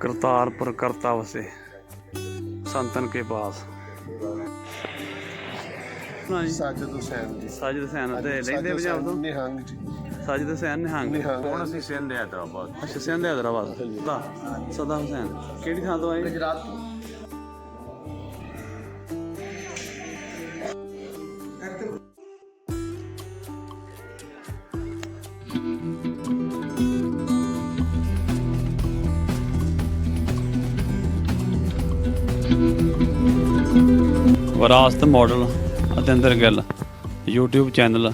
ਕਰਤਾਰਪੁਰ ਕਰਤਾ ਵਸੇ ਸੰਤਨ ਕੇ ਪਾਸ। ਸਾਜਦ ਹੁਸੈਨ ਜੀ। ਸਾਜਦ ਹੁਸੈਨ ਤੇ ਰਹਿੰਦੇ ਪੰਜਾਬ ਤੋਂ? ਨਿਹੰਗ ਜੀ। ਸਾਜਦ ਹੁਸੈਨ ਨਿਹੰਗ। ਕੌਣ ਸੀ ਸਿੰਧ ਹੈਦਰਾਬਾਦ। ਅੱਛਾ ਸਿੰਧ ਹੈਦਰਾਬਾਦ। ਸਦਾ ਸਦਾ ਹੁਸੈਨ। ਕਿਹੜੀ ਥਾਂ ਤੋਂ ਆਏ? ਗੁਜਰਾਤ ਤੋਂ। ਵਿਰਾਸਤ model Atinder Gill, YouTube channel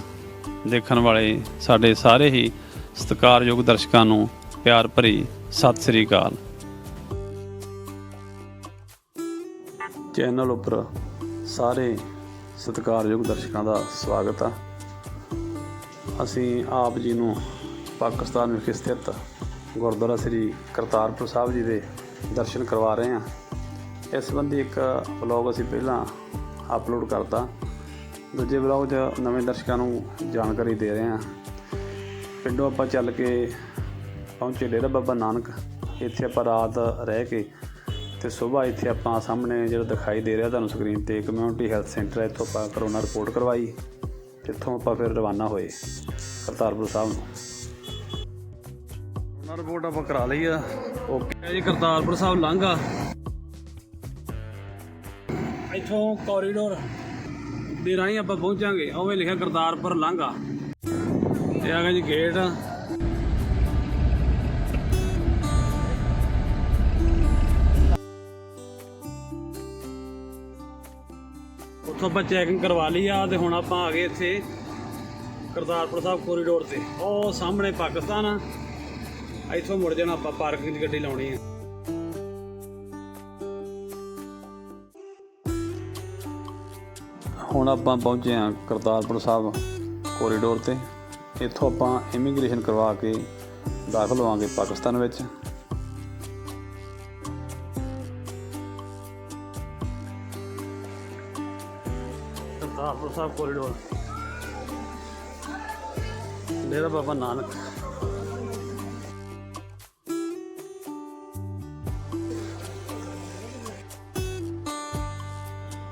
ਦੇਖਣ ਵਾਲੇ ਸਾਡੇ ਸਾਰੇ ਹੀ ਸਤਿਕਾਰਯੋਗ ਦਰਸ਼ਕਾਂ ਨੂੰ ਪਿਆਰ ਭਰੀ ਸਤਿ ਸ੍ਰੀ ਅਕਾਲ। ਚੈਨਲ ਉੱਪਰ ਸਾਰੇ ਸਤਿਕਾਰਯੋਗ ਦਰਸ਼ਕਾਂ ਦਾ ਸਵਾਗਤ ਆ। ਅਸੀਂ ਆਪ ਜੀ ਨੂੰ ਪਾਕਿਸਤਾਨ ਵਿਖੇ ਸਥਿਤ ਗੁਰਦੁਆਰਾ ਸ੍ਰੀ ਕਰਤਾਰਪੁਰ ਸਾਹਿਬ ਜੀ ਦੇ ਦਰਸ਼ਨ ਕਰਵਾ ਰਹੇ ਹਾਂ। ਇਸ ਸੰਬੰਧੀ ਇੱਕ ਵਲੌਗ ਅਸੀਂ ਪਹਿਲਾਂ ਅਪਲੋਡ ਕਰਤਾ। ਦੂਜੇ ਵਲੌਗ 'ਚ ਨਵੇਂ ਦਰਸ਼ਕਾਂ ਨੂੰ ਜਾਣਕਾਰੀ ਦੇ ਰਹੇ ਹਾਂ। ਪਿੰਡੋਂ ਆਪਾਂ ਚੱਲ ਕੇ ਪਹੁੰਚੇ ਡੇਰਾ ਬਾਬਾ ਨਾਨਕ। ਇੱਥੇ ਆਪਾਂ ਰਾਤ ਰਹਿ ਕੇ ਤੇ ਸਵੇਰ ਇੱਥੇ ਆਪਾਂ ਸਾਹਮਣੇ ਜਿਹੜਾ ਦਿਖਾਈ ਦੇ ਰਿਹਾ ਤੁਹਾਨੂੰ ਸਕਰੀਨ ਤੇ ਕਮਿਊਨਿਟੀ ਹੈਲਥ ਸੈਂਟਰ ਹੈ, ਇੱਥੋਂ ਆਪਾਂ ਕਰੋਨਾ ਰਿਪੋਰਟ ਕਰਵਾਈ, ਜਿੱਥੋਂ ਆਪਾਂ ਫਿਰ ਰਵਾਨਾ ਹੋਏ ਕਰਤਾਰਪੁਰ ਸਾਹਿਬ ਨੂੰ। ਕਰੋਨਾ ਰਿਪੋਰਟ ਆਪਾਂ ਕਰਾ ਲਈ ਆ। ਓਕੇ ਜੀ ਕਰਤਾਰਪੁਰ ਸਾਹਿਬ ਲੰਘਾ ਇੱਥੋਂ ਕੋਰੀਡੋਰ ਦੇ ਰਾਹੀਂ ਆਪਾਂ ਪਹੁੰਚਾਂਗੇ। ਉਵੇਂ ਲਿਖਿਆ ਕਰਤਾਰਪੁਰ ਲਾਂਘਾ। ਇਹ ਆ ਗਿਆ ਜੀ ਗੇਟ ਉੱਥੋਂ ਆਪਾਂ ਚੈਕਿੰਗ ਕਰਵਾ ਲਈ ਆ ਤੇ ਹੁਣ ਆਪਾਂ ਆ ਗਏ ਇੱਥੇ ਕਰਤਾਰਪੁਰ ਸਾਹਿਬ ਕੋਰੀਡੋਰ ਤੇ। ਉਹ ਸਾਹਮਣੇ ਪਾਕਿਸਤਾਨ ਆ। ਇੱਥੋਂ ਮੁੜ ਜਾਣਾ ਆਪਾਂ ਪਾਰਕਿੰਗ ਦੀ ਗੱਡੀ ਲਾਉਣੀ ਆ। ਹੁਣ ਆਪਾਂ ਪਹੁੰਚੇ ਹਾਂ ਕਰਤਾਰਪੁਰ ਸਾਹਿਬ ਕੋਰੀਡੋਰ ਤੇ। ਇੱਥੋਂ ਆਪਾਂ ਇਮੀਗ੍ਰੇਸ਼ਨ ਕਰਵਾ ਕੇ ਦਾਖਲ ਹੋਵਾਂਗੇ ਪਾਕਿਸਤਾਨ ਵਿੱਚ। ਕਰਤਾਰਪੁਰ ਸਾਹਿਬ ਕੋਰੀਡੋਰ ਡੇਰਾ ਬਾਬਾ ਨਾਨਕ।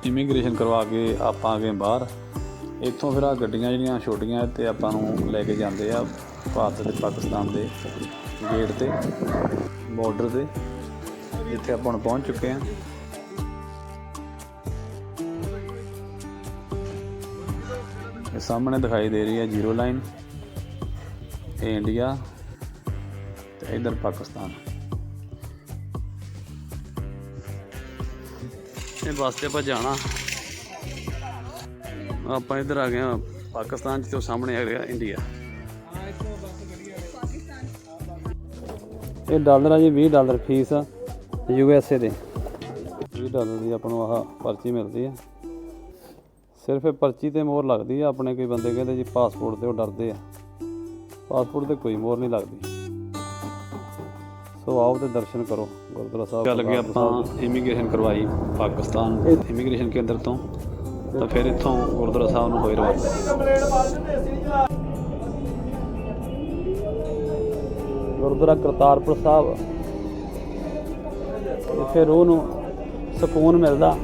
ਇਮੀਗ੍ਰੇਸ਼ਨ ਕਰਵਾ ਕੇ ਆਪਾਂ ਆ ਗਏ ਬਾਹਰ। ਇੱਥੋਂ ਫਿਰ ਆ ਗੱਡੀਆਂ ਜਿਹੜੀਆਂ ਛੋਟੀਆਂ ਤੇ ਆਪਾਂ ਨੂੰ ਲੈ ਕੇ ਜਾਂਦੇ ਆ ਭਾਰਤ ਤੇ ਪਾਕਿਸਤਾਨ ਦੇ ਗੇਟ ਤੇ ਬਾਰਡਰ ਤੇ, ਜਿੱਥੇ ਆਪਾਂ ਹੁਣ ਪਹੁੰਚ ਚੁੱਕੇ ਆ। ਇਹ ਸਾਹਮਣੇ ਦਿਖਾਈ ਦੇ ਰਹੀ ਹੈ ਜ਼ੀਰੋ ਲਾਈਨ, ਇਹ ਇੰਡੀਆ ਤੇ ਇਧਰ ਪਾਕਿਸਤਾਨ। ਇਹ ਬੱਸ ਤੇ ਆਪਾਂ ਜਾਣਾ। ਆਪਾਂ ਇੱਧਰ ਆ ਗਏ ਹਾਂ, ਪਾਕਿਸਤਾਨ ਚ ਤੇ ਸਾਹਮਣੇ ਆ ਗਿਆ, ਇੰਡੀਆ। ਇਹ ਡਾਲਰ ਆ ਜੀ 20 dollar fee U S A ਦੇ। 20 ਡਾਲਰ ਦੀ ਆਪਾਂ ਨੂੰ ਆਹ ਪਰਚੀ ਮਿਲਦੀ ਆ। ਸਿਰਫ ਇਹ ਪਰਚੀ ਤੇ ਮੋਹਰ ਲੱਗਦੀ ਆ, ਆਪਣੇ ਕੋਈ ਬੰਦੇ ਕਹਿੰਦੇ ਜੀ ਪਾਸਪੋਰਟ ਤੇ ਉਹ ਡਰਦੇ ਆ। ਪਾਸਪੋਰਟ ਤੇ ਕੋਈ ਮੋਹਰ ਨਹੀਂ ਲੱਗਦੀ। ਸੋ ਆਓ ਤੇ ਦਰਸ਼ਨ ਕਰੋ। ਗੁਰਦੁਆਰਾ ਸਾਹਿਬ ਚੱਲ ਗਏ ਆਪਾਂ ਇਮੀਗ੍ਰੇਸ਼ਨ ਕਰਵਾਈ ਪਾਕਿਸਤਾਨ। ਇਮੀਗ੍ਰੇਸ਼ਨ ਕੇਂਦਰ ਤੋਂ। ਤਾਂ ਫਿਰ ਇੱਥੋਂ ਗੁਰਦੁਆਰਾ ਸਾਹਿਬ ਨੂੰ ਹੋਏ ਰਵਾਨਾ ਗੁਰਦੁਆਰਾ ਕਰਤਾਰਪੁਰ ਸਾਹਿਬ। ਇੱਥੇ ਰੂਹ ਨੂੰ ਸਕੂਨ ਮਿਲਦਾ।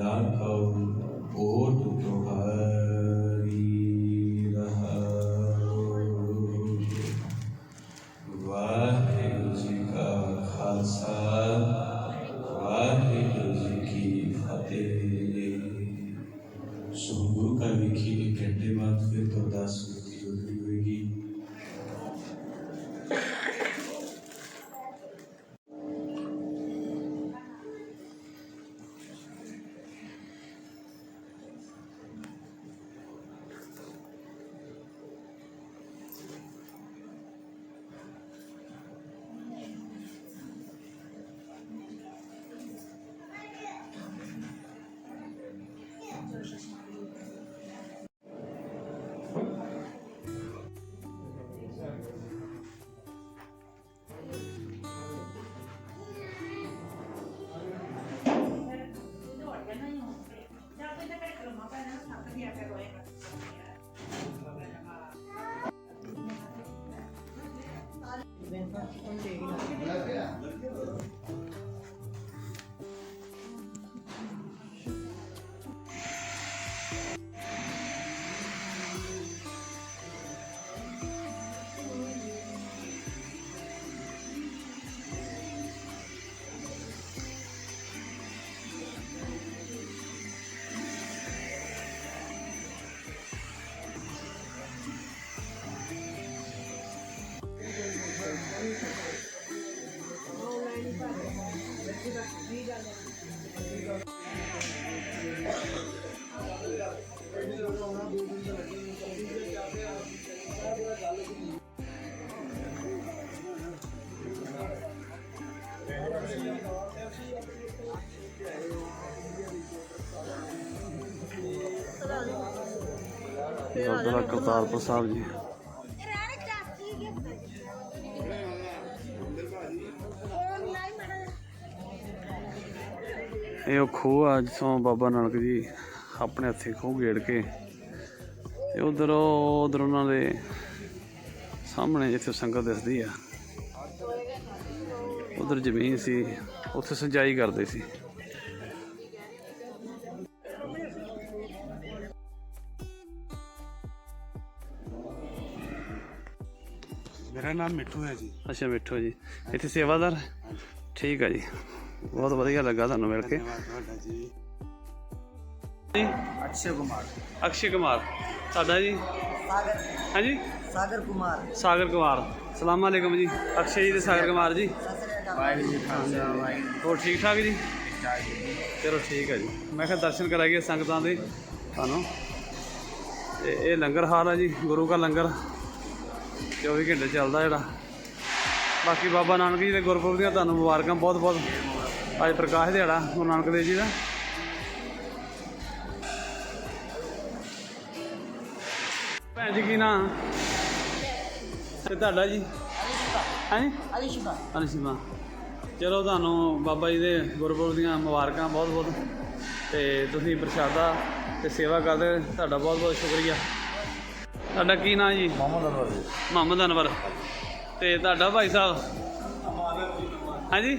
যার ਗੁਰਦੁਆਰਾ ਕਰਤਾਰਪੁਰ ਸਾਹਿਬ ਜੀ। ਇਹ ਉਹ ਖੂਹ ਆ ਜਿੱਥੋਂ ਬਾਬਾ ਨਾਨਕ ਜੀ ਆਪਣੇ ਹੱਥੀਂ ਖੂਹ ਗੇੜ ਕੇ ਤੇ ਉਧਰ ਉਧਰ ਉਹਨਾਂ ਦੇ ਸਾਹਮਣੇ ਜਿੱਥੇ ਸੰਗਤ ਦਿਸਦੀ ਆ, ਉਧਰ ਜ਼ਮੀਨ ਸੀ, ਉੱਥੇ ਸਿੰਜਾਈ ਕਰਦੇ ਸੀ। ਮੇਰਾ ਨਾਮ ਮਿੱਠੂ ਹੈ ਜੀ। ਅੱਛਾ ਮਿੱਠੂ ਜੀ। ਇੱਥੇ ਸੇਵਾਦਾਰ? ਠੀਕ ਆ ਜੀ। ਬਹੁਤ ਵਧੀਆ ਲੱਗਾ ਤੁਹਾਨੂੰ ਮਿਲ ਕੇ। ਅਕਸ਼ੇ ਕੁਮਾਰ। ਸਾਡਾ ਕੁਮਾਰ। ਤੁਹਾਡਾ ਜੀ? ਸਾਗਰ। ਕੁਮਾਰ। ਸਾਗਰ ਕੁਮਾਰ। ਸਲਾਮ ਅਲੈਕਮ ਜੀ। ਅਕਸ਼ੇ ਜੀ ਤੇ ਸਾਗਰ ਕੁਮਾਰ ਜੀ। ਹੋਰ ਠੀਕ ਠਾਕ ਜੀ? ਚਲੋ ਠੀਕ ਹੈ ਜੀ। ਮੈਂ ਕਿਹਾ ਦਰਸ਼ਨ ਕਰਾ ਕਰਾਈਏ ਸੰਗਤਾਂ ਦੇ ਤੁਹਾਨੂੰ। ਇਹ ਲੰਗਰ ਹਾਲ ਹੈ ਜੀ। ਗੁਰੂ ਦਾ ਲੰਗਰ। 24 ਘੰਟੇ ਚੱਲਦਾ ਜਿਹੜਾ। ਬਾਕੀ ਬਾਬਾ ਨਾਨਕ ਜੀ ਦੇ ਗੁਰਪੁਰਬ ਦੀਆਂ ਤੁਹਾਨੂੰ ਮੁਬਾਰਕਾਂ ਬਹੁਤ ਬਹੁਤ। ਅੱਜ ਪ੍ਰਕਾਸ਼ ਦਿਹਾੜਾ ਗੁਰੂ ਨਾਨਕ ਦੇਵ ਜੀ ਦਾ। ਭੈਣ ਜੀ ਕੀ ਨਾਂ? ਤੇ ਤੁਹਾਡਾ ਜੀ? ਹਾਂਜੀ ਅਲਿਸ਼ਬਾ। ਅਲਿਸ਼ਬਾ। ਚਲੋ ਤੁਹਾਨੂੰ ਬਾਬਾ ਜੀ ਦੇ ਗੁਰਪੁਰਬ ਦੀਆਂ ਮੁਬਾਰਕਾਂ ਬਹੁਤ ਬਹੁਤ। ਤੇ ਤੁਸੀਂ ਪ੍ਰਸ਼ਾਦਾ ਤੇ ਸੇਵਾ ਕਰਦੇ ਤੁਹਾਡਾ ਬਹੁਤ ਬਹੁਤ ਸ਼ੁਕਰੀਆ। ਤੁਹਾਡਾ ਕੀ ਨਾਮ ਜੀ? ਮੁਹੰਮਦ ਅਨਵਰ ਜੀ। ਮੁਹੰਮਦ ਅਨਵਰ। ਤੇ ਤੁਹਾਡਾ ਭਾਈ ਸਾਹਿਬ? ਹਾਂਜੀ?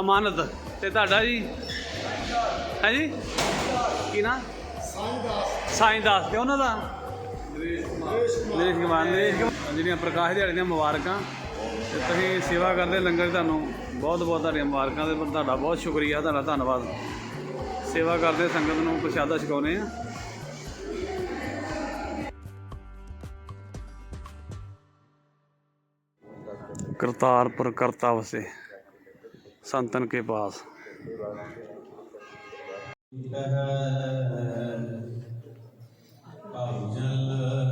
ਅਮਾਨਤ। ਤੇ ਤੁਹਾਡਾ ਜੀ? ਹਾਂਜੀ? ਕੀ ਨਾਮ ਸਾਈਂ ਦਾਸ ਤੇ ਉਹਨਾਂ ਦਾ? ਨਰੇਸ਼ ਕੁਮਾਰ। ਨਰੇਸ਼ ਜਿਹੜੀਆਂ ਪ੍ਰਕਾਸ਼ ਦਿਹਾੜੀ ਦੀਆਂ ਮੁਬਾਰਕਾਂ। ਤੇ ਤੁਸੀਂ ਸੇਵਾ ਕਰਦੇ ਲੰਗਰ ਤੁਹਾਨੂੰ ਬਹੁਤ ਬਹੁਤ ਤੁਹਾਡੀਆਂ ਮੁਬਾਰਕਾਂ ਤੇ ਤੁਹਾਡਾ ਬਹੁਤ ਸ਼ੁਕਰੀਆ ਤੁਹਾਡਾ ਧੰਨਵਾਦ। ਸੇਵਾ ਕਰਦੇ ਸੰਗਤ ਨੂੰ ਪ੍ਰਸ਼ਾਦਾ ਛਕਾਉਨੇ ਆ ਕਰਤਾਰਪੁਰ ਕਰਤਾ ਵਸੇ ਸੰਤਨ ਕੇ ਪਾਸ। ਭਾਉ ਜਲ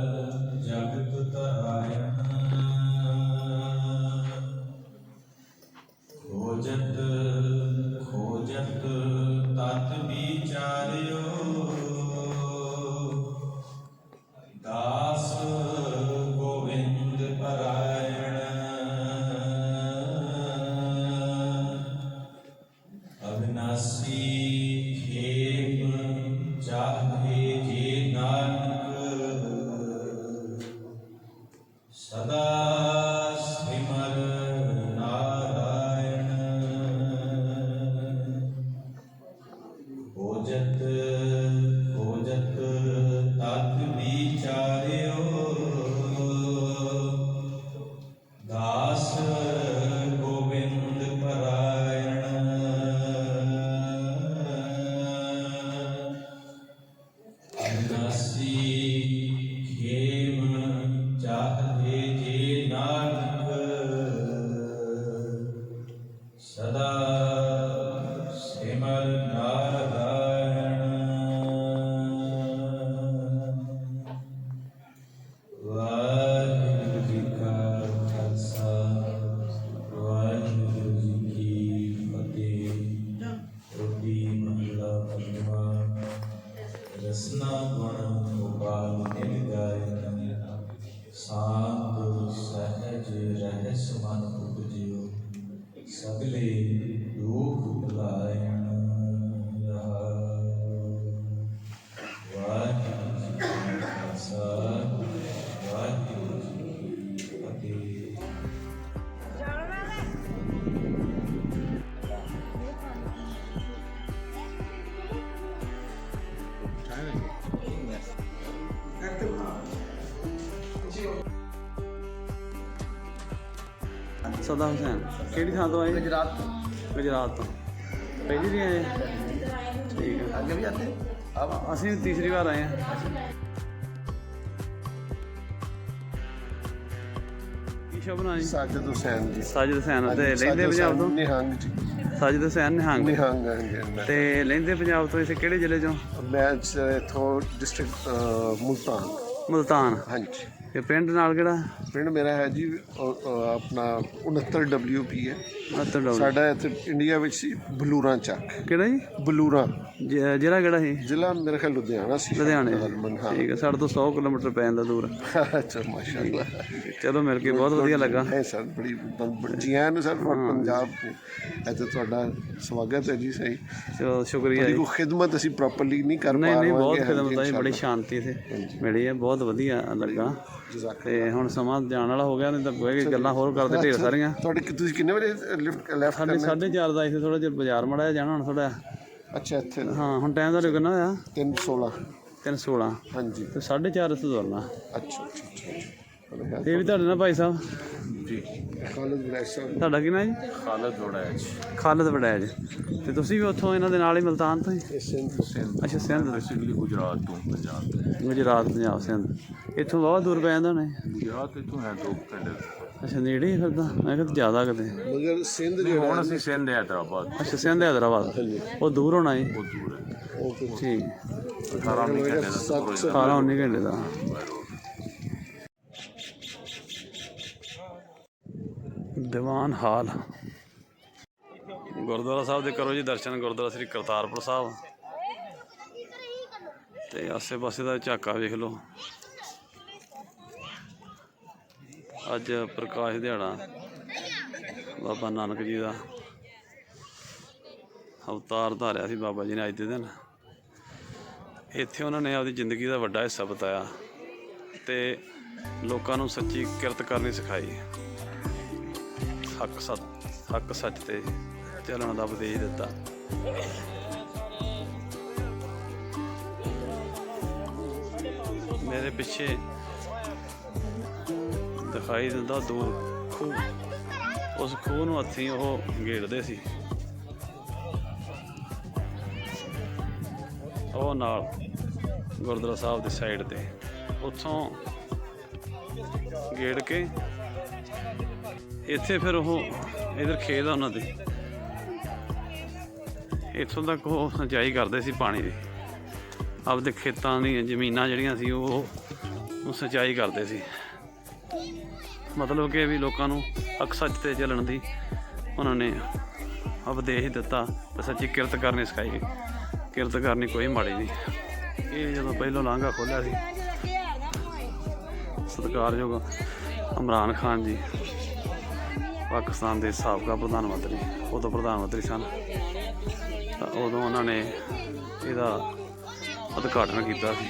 ਸਦਾ ਹੁਸੈਨ ਕਿਹੜੀ ਥਾਂ ਤੋਂ ਆਏ गुजरात ਗੁਜਰਾਤ ਤੋਂ ਪਹਿਲੀ ਵੀ ਆਏ ਠੀਕ ਹੈ आगे भी आते हैं अब ਅਸੀਂ ਵੀ ਤੀਸਰੀ ਵਾਰ ਆਏ ਹਾਂ ਕੀ ਸ਼ਬਦ ਹੈ ਜੀ ਸਾਜਦ ਹੁਸੈਨ ਜੀ ਸਾਜਦ ਹੁਸੈਨ ਤੇ ਲੈਂਦੇ ਪੰਜਾਬ ਤੋਂ ਨਿਹੰਗ ਜੀ ਸਾਜਦ ਹੁਸੈਨ ਨਿਹੰਗ ਨਿਹੰਗ ਹਾਂ ਤੇ ਲੈਂਦੇ ਪੰਜਾਬ ਤੋਂ ਇਸੇ ਕਿਹੜੇ ਜ਼ਿਲ੍ਹੇ ਚੋਂ ਮੈਂ ਇਥੋਂ ਡਿਸਟ੍ਰਿਕਟ ਮੁਲਤਾਨ ਮੁਲਤਾਨ ਹਾਂਜੀ ਤੇ ਪਿੰਡ ਨਾਲ ਕਿਹੜਾ? ਪਿੰਡ ਮੇਰਾ ਹੈ ਜੀ ਅ, ਅ, ਆਪਣਾ 69 WP ਹੈ। ਸਾਡਾ ਇੱਥੇ ਇੰਡੀਆ ਵਿੱਚ ਸੀ ਬਲੂਰਾ ਚੱਕ। ਕਿਹੜਾ ਜੀ? ਬਲੂਰਾ। ਜ- ਜ਼ਿਲ੍ਹਾ ਕਿਹੜਾ ਸੀ? ਜ਼ਿਲ੍ਹਾ ਮੇਰੇ ਖਿਆਲ ਲੁਧਿਆਣਾ ਸੀ। ਲੁਧਿਆਣੇ। ਹਾਂ। ਠੀਕ ਹੈ ਸਾਡੇ ਤੋਂ 100 ਕਿਲੋਮੀਟਰ ਪੈ ਜਾਂਦਾ ਦੂਰ। ਅੱਛਾ ਮਾਸ਼ਾਅੱਲਾ। ਚਲੋ ਮਿਲ ਕੇ ਬਹੁਤ ਵਧੀਆ ਲੱਗਾ। ਹੈ ਸਰ ਬੜੀ ਬ- ਜੀ ਆਇਆਂ ਨੂੰ ਸਰ ਪੰਜਾਬ ਇੱਥੇ ਤੁਹਾਡਾ ਸਵਾਗਤ ਹੈ ਜੀ ਸਹੀ। ਚਲੋ ਸ਼ੁਕਰੀਆ ਜੀ। ਕੋਈ ਖਿਦਮਤ ਅਸੀਂ ਪ੍ਰੋਪਰਲੀ ਨਹੀਂ ਕਰ ਪਾ ਨਹੀਂ ਰਹੇ ਨਹੀਂ ਬਹੁਤ ਹਾਂਜੀ, ਖਿਦਮਤ ਆਈ ਬੜੀ ਸ਼ਾਂਤੀ ਇੱਥੇ ਮਿਲੀ ਹੈ ਬਹੁਤ ਵਧੀਆ ਲੱਗਾ। ਤੇ ਹੁਣ ਸਮਾਂ ਜਾਣ ਵਾਲਾ ਹੋ ਗਿਆ ਨਹੀਂ ਤਾਂ ਬਹਿ ਕੇ ਗੱਲਾਂ ਹੋਰ ਕਰਦੇ ਢੇਰ ਸਾਰੀਆਂ। ਤੁਹਾਡੇ ਕਿ- ਤੁਸੀਂ ਕਿੰਨੇ ਵਜੇ ਲਿਫਟ ਲੈਫਟ ਸਾਡੇ 4:30 ਦਾ ਇੱਥੇ ਥੋੜਾ ਜਿਹਾ ਬਾਜ਼ਾਰ ਮੜਾਇਆ ਜਾਣਾ ਹੁਣ ਥੋੜਾ ਅੱਛਾ ਇੱਥੇ। ਹਾਂ ਹੁਣ ਟਾਈਮ ਦਾ ਕਿੰਨਾ ਹੋਇਆ? 316 3:16 ਹਾਂਜੀ। ਤੇ 4:30 ਤੋਂ ਤੁਰਨਾ। ਅੱਛਾ ਅੱਛਾ ਅੱਛਾ ਤੇ ਇਹ ਵੀ ਤੁਹਾਡੇ ਨਾਲ ਭਾਈ ਸਾਹਿਬ। ਖਾਲਦ ਵਿਲਾਸ ਸਾਹਿਬ। ਤੁਹਾਡਾ ਕੀ ਨਾਮ ਜੀ? ਖਾਲਦ ਵੜੈਚ। ਖਾਲਦ ਵੜੈਜ ਤੇ ਤੁਸੀਂ ਵੀ ਉੱਥੋਂ ਇਹਨਾਂ ਦੇ ਨਾਲ ਹੀ ਮਲਤਾਨ ਤੋਂ ਹੀ? ਇਹ ਸਿੰਧ। ਅੱਛਾ ਸਿੰਧ। ਬੇਸਿਕਲੀ ਗੁਜਰਾਤ ਤੋਂ ਪੰਜਾਬ ਤੋਂ। ਗੁਜਰਾਤ ਪੰਜਾਬ ਸਿੰਧ। ਇੱਥੋਂ ਬਹੁਤ ਦੂਰ ਪੈ ਜਾਂਦਾ ਨੇ ਗੁਜਰਾਤ ਇੱਥੋਂ ਹੈ ਦੋ ਘੰਟੇ। ਅੱਛਾ ਨੇੜੇ ਹੀ ਫਿਰ ਤਾਂ ਮੈਂ ਕਿਹਾ ਜ਼ਿਆਦਾ ਕਿਤੇ। ਮਗਰ ਸਿੰਧ ਜਿਹੜਾ ਹੁਣ ਅਸੀਂ ਸਿੰਧ ਹੈਦਰਾਬਾਦ। ਅੱਛਾ ਸਿੰਧ ਹੈਦਰਾਬਾਦ। ਉਹ ਦੂਰ ਹੋਣਾ ਜੀ। ਬਹੁਤ ਦੂਰ ਹੈ। ਉਹ ਠੀਕ। 18 ਘੰਟੇ ਦਾ ਸੱਤ ਸੌ 18 19 ਘੰਟੇ ਦਾ। ਦੀਵਾਨ ਹਾਲ। ਗੁਰਦੁਆਰਾ ਸਾਹਿਬ ਦੇ ਕਰੋ ਜੀ ਦਰਸ਼ਨ, ਗੁਰਦੁਆਰਾ ਸ੍ਰੀ ਕਰਤਾਰਪੁਰ ਸਾਹਿਬ। ਤੇ ਆਸੇ-ਪਾਸੇ ਦਾ ਝਾਕਾ ਵੇਖ ਲਓ। ਅੱਜ ਪ੍ਰਕਾਸ਼ ਦਿਹਾੜਾ ਬਾਬਾ ਨਾਨਕ ਜੀ ਦਾ। ਅਵਤਾਰ ਧਾਰਿਆ ਸੀ ਬਾਬਾ ਜੀ ਨੇ ਅੱਜ ਦੇ ਦਿਨ। ਇੱਥੇ ਉਹਨਾਂ ਨੇ ਆਪਦੀ ਜ਼ਿੰਦਗੀ ਦਾ ਵੱਡਾ ਹਿੱਸਾ ਬਤਾਇਆ ਤੇ ਲੋਕਾਂ ਨੂੰ ਸੱਚੀ ਕਿਰਤ ਕਰਨੀ ਸਿਖਾਈ। ਹੱਕ ਸੱਚ ਹੱਕ ਸੱਚ ਤੇ ਚੱਲਣ ਦਾ ਉਪਦੇਸ਼ ਦਿੱਤਾ। ਮੇਰੇ ਪਿੱਛੇ ਦਿਖਾਈ ਦਿੰਦਾ ਦੂਰ ਖੂਹ। ਉਸ ਖੂਹ ਨੂੰ ਹੱਥੀਂ ਉਹ ਗੇੜਦੇ ਸੀ। ਉਹ ਨਾਲ ਗੁਰਦੁਆਰਾ ਸਾਹਿਬ ਦੀ ਸਾਈਡ ਤੇ। ਉੱਥੋਂ ਗੇੜ ਕੇ ਇੱਥੇ ਫਿਰ ਉਹ ਇਧਰ ਖੇਤ ਆ ਉਹਨਾਂ ਦੇ। ਇੱਥੋਂ ਤੱਕ ਉਹ ਸਿੰਚਾਈ ਕਰਦੇ ਸੀ ਪਾਣੀ ਦੀ। ਆਪਦੇ ਖੇਤਾਂ ਦੀਆਂ ਜ਼ਮੀਨਾਂ ਜਿਹੜੀਆਂ ਸੀ ਉਹ ਉਹ ਸਿੰਚਾਈ ਕਰਦੇ ਸੀ। ਮਤਲਬ ਕਿ ਵੀ ਲੋਕਾਂ ਨੂੰ ਹੱਕ ਸੱਚ ਤੇ ਚੱਲਣ ਦੀ ਉਹਨਾਂ ਨੇ ਉਪਦੇਸ਼ ਦਿੱਤਾ ਤੇ ਸੱਚੀ ਕਿਰਤ ਕਰਨੀ ਸਿਖਾਈ ਕਿਰਤ ਕਰਨੀ ਕੋਈ ਮਾੜੀ ਨਹੀਂ। ਇਹ ਜਦੋਂ ਪਹਿਲੋਂ ਲਾਂਘਾ ਖੋਲਿਆ ਸੀ, ਸਤਿਕਾਰਯੋਗ ਇਮਰਾਨ ਖਾਨ ਜੀ। ਪਾਕਿਸਤਾਨ ਦੇ ਸਾਬਕਾ ਪ੍ਰਧਾਨ ਮੰਤਰੀ ਉਦੋਂ ਪ੍ਰਧਾਨ ਮੰਤਰੀ ਸਨ। ਤਾਂ ਉਦੋਂ ਉਹਨਾਂ ਨੇ ਇਹਦਾ ਉਦਘਾਟਨ ਕੀਤਾ ਸੀ।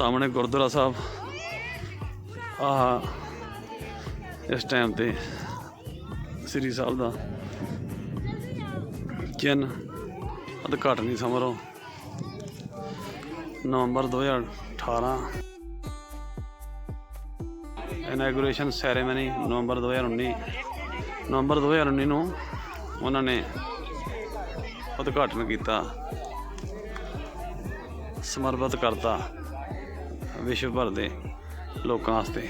ਸਾਹਮਣੇ ਗੁਰਦੁਆਰਾ ਸਾਹਿਬ। ਆ ਇਸ ਟਾਈਮ ਤੇ ਸ੍ਰੀ ਸਾਹਿਬ ਦਾ ਚਿੰਨ ਉਦਘਾਟਨੀ ਸਮਾਰੋਹ, ਨਵੰਬਰ 2018 ਇਨੈਗੂਰੇਸ਼ਨ ਸੈਰੇਮਨੀ ਨਵੰਬਰ 2019 ਨਵੰਬਰ 2019 ਨੂੰ ਉਹਨਾਂ ਨੇ ਉਦਘਾਟਨ ਕੀਤਾ, ਸਮਰਪਿਤ ਕਰਤਾ। ਵਿਸ਼ਵ ਭਰ ਦੇ ਲੋਕਾਂ ਵਾਸਤੇ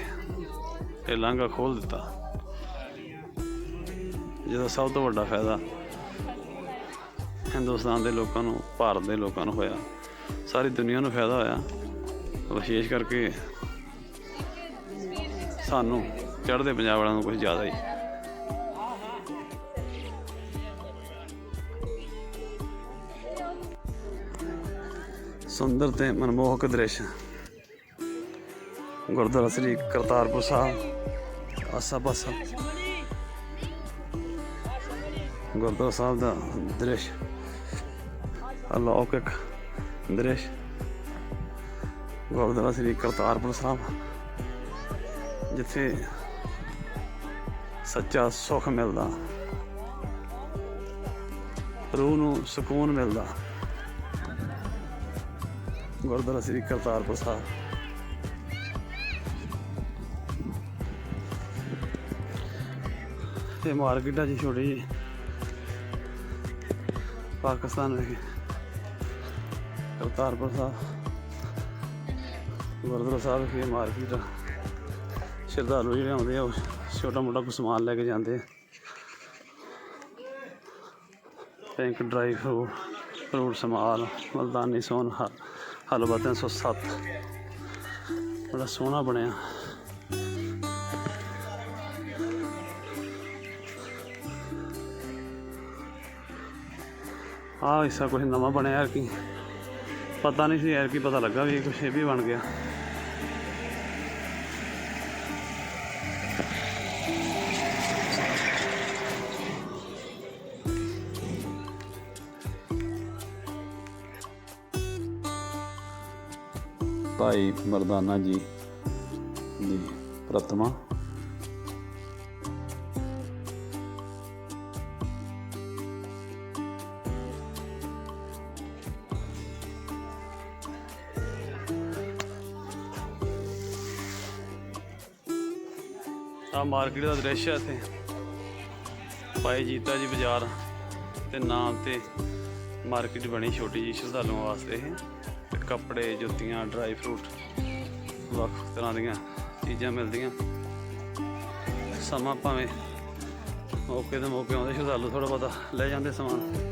ਇਹ ਲਾਂਘਾ ਖੋਲ ਦਿੱਤਾ। ਜਿਹਦਾ ਸਭ ਤੋਂ ਵੱਡਾ ਫਾਇਦਾ ਹਿੰਦੁਸਤਾਨ ਦੇ ਲੋਕਾਂ ਨੂੰ, ਭਾਰਤ ਦੇ ਲੋਕਾਂ ਨੂੰ ਹੋਇਆ। ਸਾਰੀ ਦੁਨੀਆ ਨੂੰ ਫਾਇਦਾ ਹੋਇਆ। ਵਿਸ਼ੇਸ਼ ਕਰਕੇ ਸਾਨੂੰ ਚੜ੍ਹਦੇ ਪੰਜਾਬ ਵਾਲਿਆਂ ਨੂੰ ਕੁਝ ਜ਼ਿਆਦਾ ਹੀ। ਸੁੰਦਰ ਤੇ ਮਨਮੋਹਕ ਦ੍ਰਿਸ਼। ਗੁਰਦੁਆਰਾ ਸ੍ਰੀ ਕਰਤਾਰਪੁਰ ਸਾਹਿਬ। ਆਸਾ ਪਾਸਾ। ਗੁਰਦੁਆਰਾ ਸਾਹਿਬ ਦਾ ਦ੍ਰਿਸ਼। ਅਲੌਕਿਕ ਦ੍ਰਿਸ਼। ਗੁਰਦੁਆਰਾ ਸ੍ਰੀ ਕਰਤਾਰਪੁਰ ਸਾਹਿਬ। ਜਿੱਥੇ ਸੱਚਾ ਸੁੱਖ ਮਿਲਦਾ। ਰੂਹ ਨੂੰ ਸਕੂਨ ਮਿਲਦਾ। ਗੁਰਦੁਆਰਾ ਸ੍ਰੀ ਕਰਤਾਰਪੁਰ ਸਾਹਿਬ। ਤੇ ਮਾਰਕੀਟ ਆ ਜੀ ਛੋਟੀ ਜੀ ਪਾਕਿਸਤਾਨ ਵਿੱਚ ਕਰਤਾਰਪੁਰ ਸਾਹਿਬ। ਗੁਰਦੁਆਰਾ ਸਾਹਿਬ ਦੀ ਮਾਰਕੀਟ ਆ। ਸ਼ਰਧਾਲੂ ਜਿਹੜੇ ਆਉਂਦੇ ਆ, ਉਹ ਛੋਟਾ ਮੋਟਾ ਕੁਝ ਸਮਾਨ ਲੈ ਕੇ ਜਾਂਦੇ ਆ। Pink dry fruit fruit small, ਮਲਦਾਨੀ ਸੋਨ, ਹ- ਹਲਵਾ 307 ਬੜਾ ਸੋਹਣਾ ਬਣਿਆ। ਆਹ ਹਿੱਸਾ ਕੁਝ ਨਵਾਂ ਬਣਿਆ ਯਾਰ ਕੀ। ਪਤਾ ਨਹੀਂ ਸੀ ਯਾਰ ਕੀ ਪਤਾ ਲੱਗਾ ਵੀ ਇਹ ਕੁਛ ਇਹ ਵੀ ਬਣ ਗਿਆ। ਭਾਈ ਮਰਦਾਨਾ ਜੀ ਦੀ ਪ੍ਰਤਮਾ। ਮਾਰਕੀਟ ਦਾ ਦ੍ਰਿਸ਼ ਹੈ ਇੱਥੇ। ਭਾਈ ਜੀਤਾ ਜੀ ਬਾਜ਼ਾਰ ਤੇ ਨਾਮ ਤੇ ਮਾਰਕੀਟ ਬਣੀ ਛੋਟੀ ਜੀ ਸ਼ਰਧਾਲੂਆਂ ਵਾਸਤੇ ਇਹ। ਤੇ ਕੱਪੜੇ, ਜੁੱਤੀਆਂ ਡਰਾਈ ਫਰੂਟ ਵੱਖ ਤਰ੍ਹਾਂ ਦੀਆਂ ਚੀਜ਼ਾਂ ਮਿਲਦੀਆਂ। ਸਮਾਂ ਭਾਵੇਂ ਮੌਕੇ ਦੇ ਮੌਕੇ ਆਉਂਦੇ, ਸ਼ਰਧਾਲੂ ਥੋੜਾ ਬਹੁਤਾ ਲੈ ਜਾਂਦੇ ਸਮਾਨ।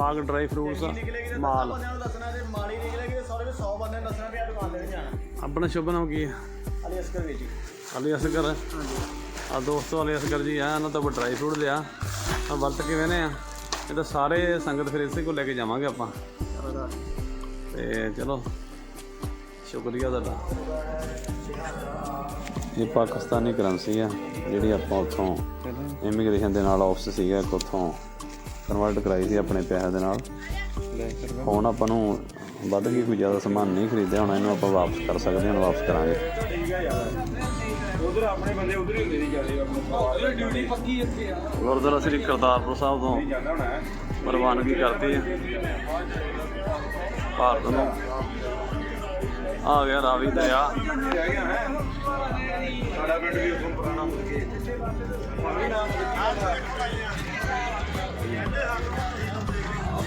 ਪਾਕ ਡਰਾਈ ਫਰੂਟਸ ਮਾਲ। ਦੱਸਣਾ ਤੇ ਮਾੜੀ ਨਿਕਲੇਗੀ ਤੇ ਸਾਰੇ 100 ਬੰਦੇ ਨੂੰ ਦੱਸਣਾ ਵੀ ਆ ਦੁਕਾਨ ਤੇ ਜਾਣਾ। ਆਪਣਾ ਸ਼ੁਭ ਨਾਮ ਕੀ ਹੈ ਅਲੀ ਅਸਕਰ ਵਿੱਚ ਅਲੀ ਅਸਗਰ ਆ ਦੋਸਤੋ ਅਲੀ ਅਸਗਰ ਜੀ ਆ ਇਹਨਾਂ ਤੋਂ ਡਰਾਈ ਫਰੂਟ ਲਿਆ। ਆ ਵਰਤ ਕਿਵੇਂ ਨੇ ਆ? ਇਹ ਤਾਂ ਸਾਰੇ ਸੰਗਤ ਫਿਰ ਇਸੇ ਕੋਲ ਲੈ ਕੇ ਜਾਵਾਂਗੇ ਆਪਾਂ। ਤੇ ਚਲੋ ਸ਼ੁਕਰੀਆ ਤੁਹਾਡਾ। ਇਹ ਪਾਕਿਸਤਾਨੀ ਕਰੰਸੀ ਆ ਜਿਹੜੀ ਆਪਾਂ ਉੱਥੋਂ ਇਮੀਗ੍ਰੇਸ਼ਨ ਦੇ ਨਾਲ ਆਫਿਸ ਸੀਗਾ ਉੱਥੋਂ। ਕਨਵਰਟ ਕਰਾਈ ਸੀ ਆਪਣੇ ਪੈਸੇ ਦੇ ਨਾਲ। ਹੁਣ ਆਪਾਂ ਨੂੰ ਵੱਧ ਗਈ ਕੋਈ ਜ਼ਿਆਦਾ ਸਮਾਨ ਨਹੀਂ ਖਰੀਦਿਆ ਹੁਣ ਇਹਨੂੰ ਆਪਾਂ ਵਾਪਸ ਕਰ ਸਕਦੇ ਹਾਂ ਵਾਪਸ ਕਰਾਂਗੇ। ਉਧਰ ਆਪਣੇ ਬੰਦੇ ਉਧਰ ਹੀ ਹੁੰਦੇ ਸੀ ਜ਼ਿਆਦਾ ਆਪਣੇ ਡਿਊਟੀ ਪੱਕੀ ਇੱਥੇ ਆ। ਗੁਰਦੁਆਰਾ ਸ੍ਰੀ ਕਰਤਾਰਪੁਰ ਸਾਹਿਬ ਤੋਂ ਪ੍ਰਵਾਨਗੀ ਕਰਤੀ ਹੈ। ਭਾਰਤ ਨੂੰ। ਆ ਗਿਆ ਰਾਵੀ ਦਰਿਆ ਸਾਡਾ ਪਿੰਡ ਵੀ ਉਦੋਂ ਪੁਰਾਣਾ ਹੋ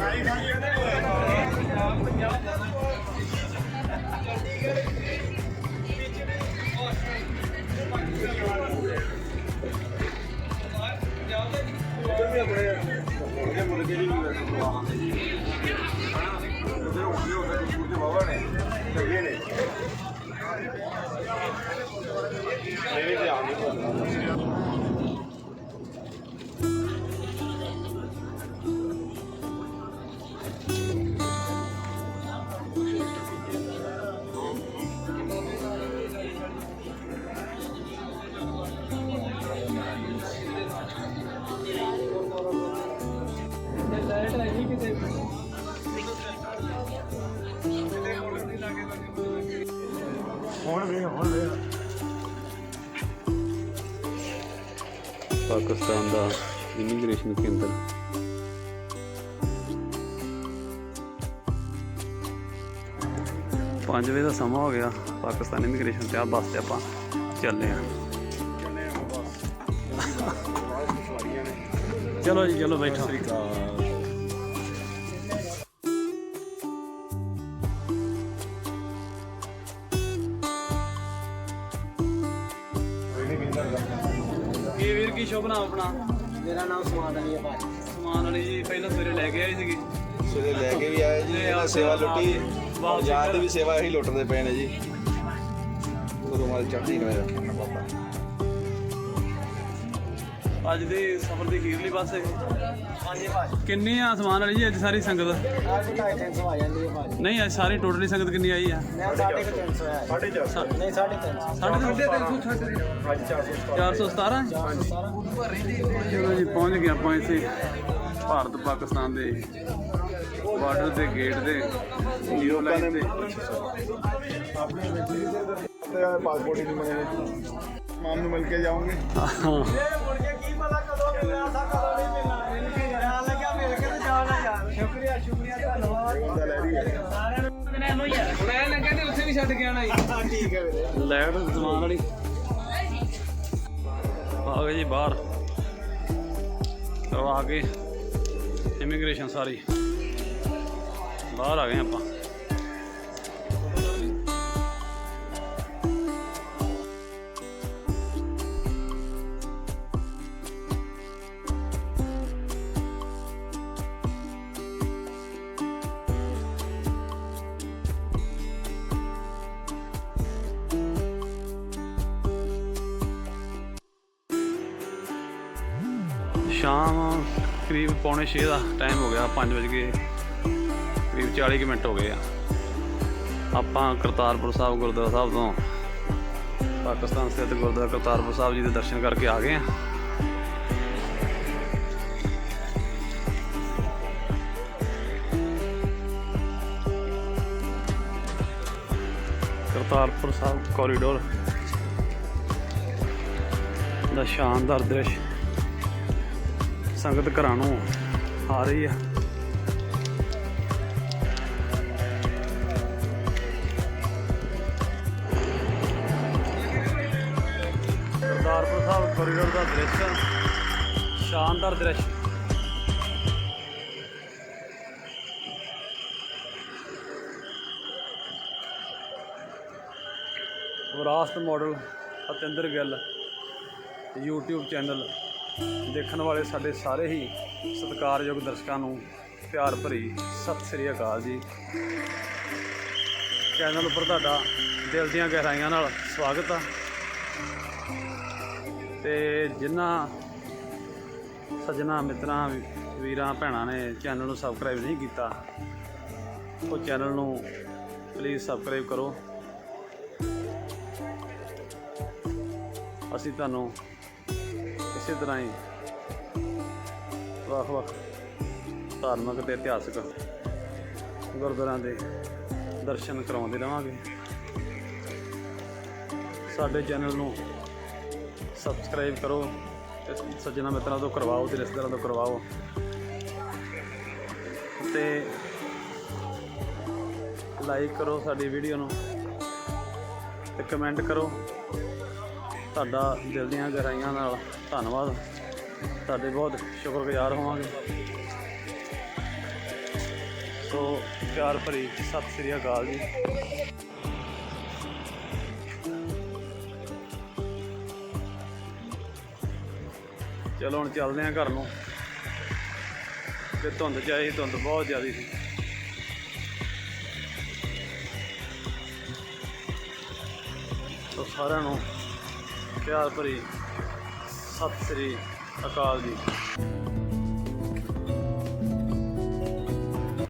ਨਹੀਂ ਪਾਕਿਸਤਾਨ ਇਮੀਗ੍ਰੇਸ਼ਨ ਕੇਂਦਰ 5 ਵਜੇ ਦਾ ਸਮਾਂ ਹੋ ਗਿਆ ਪਾਕਿਸਤਾਨ ਇਮੀਗ੍ਰੇਸ਼ਨ ਤੇ ਆ ਬੱਸ ਤੇ ਆਪਾਂ ਚੱਲੇ ਆ ਚਲੋ ਜੀ ਚਲੋ ਬੈਠੋ। ਕੀ ਵੀਰ ਕੀ ਸ਼ੁਭ ਨਾਮ ਆਪਣਾ? ਮੇਰਾ ਨਾਮ ਸਮਾਦ ਅਲੀ ਹੈ ਭਾਜੀ। ਸਮਾਨ ਵਾਲੀ ਜੀ ਪਹਿਲਾਂ ਸਵੇਰੇ ਲੈ ਕੇ ਆਏ ਸੀਗੇ। ਸਵੇਰੇ ਲੈ ਕੇ ਵੀ ਆਏ ਜੀ ਇਹਨਾਂ ਸੇਵਾ ਲੁੱਟੀ। ਵਾਪਸ ਪੰਜਾਬ ਦੀ ਵੀ ਸੇਵਾ ਇਹੀ ਲੁੱਟਦੇ ਪਏ ਨੇ ਜੀ। ਗੁਰੂ ਮਾਲ ਚੜ੍ਹਦੀ ਕਲਾ ਰੱਖਣਾ ਬਾਬਾ ਅੱਜ ਦੇ ਸਫ਼ਰ ਦੀ ਅਖੀਰਲੀ ਬੱਸ ਹੈ। ਹਾਂਜੀ ਭਾਜੀ ਕਿੰਨੀ ਆ ਸਮਾਨ ਵਾਲੀ ਜੀ? ਅੱਜ ਸਾਰੀ ਸੰਗਤ? ਢਾਈ ਤਿੰਨ ਸੌ ਆ ਜਾਂਦੀ ਹੈ ਭਾਜੀ ਨਹੀਂ ਅੱਜ ਸਾਰੀ ਟੋਟਲੀ ਸੰਗਤ ਕਿੰਨੀ ਆਈ ਆ? ਮੈਂ ਸਾਢੇ ਕੁ ਤਿੰਨ ਸੌ ਹੈ ਸਾਢੇ ਚਾਰ ਨਹੀਂ ਸਾਢੇ ਤਿੰਨ ਸੌ ਸਾਢੇ 417 ਚਲੋ ਜੀ ਪਹੁੰਚ ਗਏ ਆਪਾਂ ਇੱਥੇ ਭਾਰਤ ਪਾਕਿਸਤਾਨ ਦੇ ਬਾਰਡਰ ਦੇ ਗੇਟ ਦੇ ਜ਼ੀਰੋ ਲਾਈਨ ਤੇ। ਪਾਸਪੋਰਟ ਹੀ ਨਹੀਂ ਬਣੇ ਮਾਮ ਨੂੰ ਮਿਲ ਕੇ ਜਾਓਗੇ? ਹਾਂ। ਮੁੜ ਕੇ ਕੀ ਪਤਾ ਕਦੋਂ ਮਿਲਣਾ ਸਾ ਕਦੋਂ ਮੈਂ ਲੱਗਾ ਤੇ ਉੱਥੇ ਵੀ ਛੱਡ ਕੇ ਆਣਾ ਠੀਕ ਹੈ ਵੀਰੇ ਲੈ ਕੇ ਵਾਲੀ ਆ ਗਏ ਜੀ ਬਾਹਰ ਕਰਵਾ ਕੇ ਇਮੀਗ੍ਰੇਸ਼ਨ ਸਾਰੀ ਬਾਹਰ ਆ ਗਏ ਆਪਾਂ। 6 ਦਾ ਟਾਈਮ ਹੋ ਗਿਆ 5 ਵਜੇ ਕੇ ਕਰੀਬ 40 ਕੁ ਮਿੰਟ ਹੋ ਗਏ ਆ। ਆਪਾਂ ਕਰਤਾਰਪੁਰ ਸਾਹਿਬ, ਗੁਰਦੁਆਰਾ ਸਾਹਿਬ ਤੋਂ ਪਾਕਿਸਤਾਨ ਸਥਿਤ ਗੁਰਦੁਆਰਾ ਕਰਤਾਰਪੁਰ ਸਾਹਿਬ ਜੀ ਦੇ ਦਰਸ਼ਨ ਕਰਕੇ ਆ ਗਏ ਆ। ਕਰਤਾਰਪੁਰ ਸਾਹਿਬ ਕੋਰੀਡੋਰ ਦਾ ਸ਼ਾਨਦਾਰ ਦ੍ਰਿਸ਼ ਸੰਗਤ ਘਰਾਂ ਨੂੰ ਆ ਰਹੀ ਆ। ਕਰਤਾਰਪੁਰ ਸਾਹਿਬ ਕੋਰੀਡੋਰ ਦਾ ਦ੍ਰਿਸ਼ ਸ਼ਾਨਦਾਰ ਦ੍ਰਿਸ਼। ਵਿਰਾਸਤ model Atinder Gill, YouTube channel ਦੇਖਣ ਵਾਲੇ ਸਾਡੇ ਸਾਰੇ ਹੀ ਸਤਿਕਾਰਯੋਗ ਦਰਸ਼ਕਾਂ ਨੂੰ ਪਿਆਰ ਭਰੀ ਸਤਿ ਸ੍ਰੀ ਅਕਾਲ ਜੀ। ਚੈਨਲ ਉੱਪਰ ਤੁਹਾਡਾ ਦਿਲ ਦੀਆਂ ਗਹਿਰਾਈਆਂ ਨਾਲ ਸਵਾਗਤ ਆ। ਤੇ ਜਿਨ੍ਹਾਂ ਸੱਜਣਾ, ਮਿੱਤਰਾਂ, ਵੀਰਾਂ, ਭੈਣਾਂ ਨੇ ਚੈਨਲ ਨੂੰ ਸਬਸਕ੍ਰਾਈਬ ਨਹੀਂ ਕੀਤਾ, ਉਹ ਚੈਨਲ ਨੂੰ ਪਲੀਜ਼ ਸਬਸਕ੍ਰਾਈਬ ਕਰੋ। ਅਸੀਂ ਤੁਹਾਨੂੰ ਇਸੇ ਤਰ੍ਹਾਂ ਹੀ ਵੱਖ ਵੱਖ ਧਾਰਮਿਕ ਤੇ ਇਤਿਹਾਸਕ ਗੁਰਦੁਆਰਿਆਂ ਦੇ ਦਰਸ਼ਨ ਕਰਾਉਂਦੇ ਰਵਾਂਗੇ। ਸਾਡੇ ਚੈਨਲ ਨੂੰ ਸਬਸਕ੍ਰਾਈਬ ਕਰੋ ਤੇ ਸੱਜਣਾ ਮਿੱਤਰਾਂ ਤੋਂ ਕਰਵਾਓ ਤੇ ਰਿਸ਼ਤੇਦਾਰਾਂ ਤੋਂ ਕਰਵਾਓ। ਤੇ ਲਾਈਕ ਕਰੋ ਸਾਡੀ ਵੀਡੀਓ ਨੂੰ ਤੇ ਕਮੈਂਟ ਕਰੋ। ਤੁਹਾਡਾ ਦਿਲ ਦੀਆਂ ਗਹਿਰਾਈਆਂ ਨਾਲ ਧੰਨਵਾਦ। ਤੁਹਾਡੇ ਬਹੁਤ ਸ਼ੁਕਰਗੁਜ਼ਾਰ ਹੋਵਾਂਗੇ। ਸੋ ਪਿਆਰ ਭਰੀ ਸਤਿ ਸ੍ਰੀ ਅਕਾਲ ਜੀ। ਚਲੋ ਹੁਣ ਚੱਲਦੇ ਹਾਂ ਘਰ ਨੂੰ। ਤੇ ਧੁੰਦ ਚ ਆਈ ਧੁੰਦ ਬਹੁਤ ਜ਼ਿਆਦਾ ਸੀ। ਸੋ ਸਾਰਿਆਂ ਨੂੰ ਪਿਆਰ ਭਰੀ ਸਤਿ ਸ੍ਰੀ ਅਕਾਲ ਜੀ।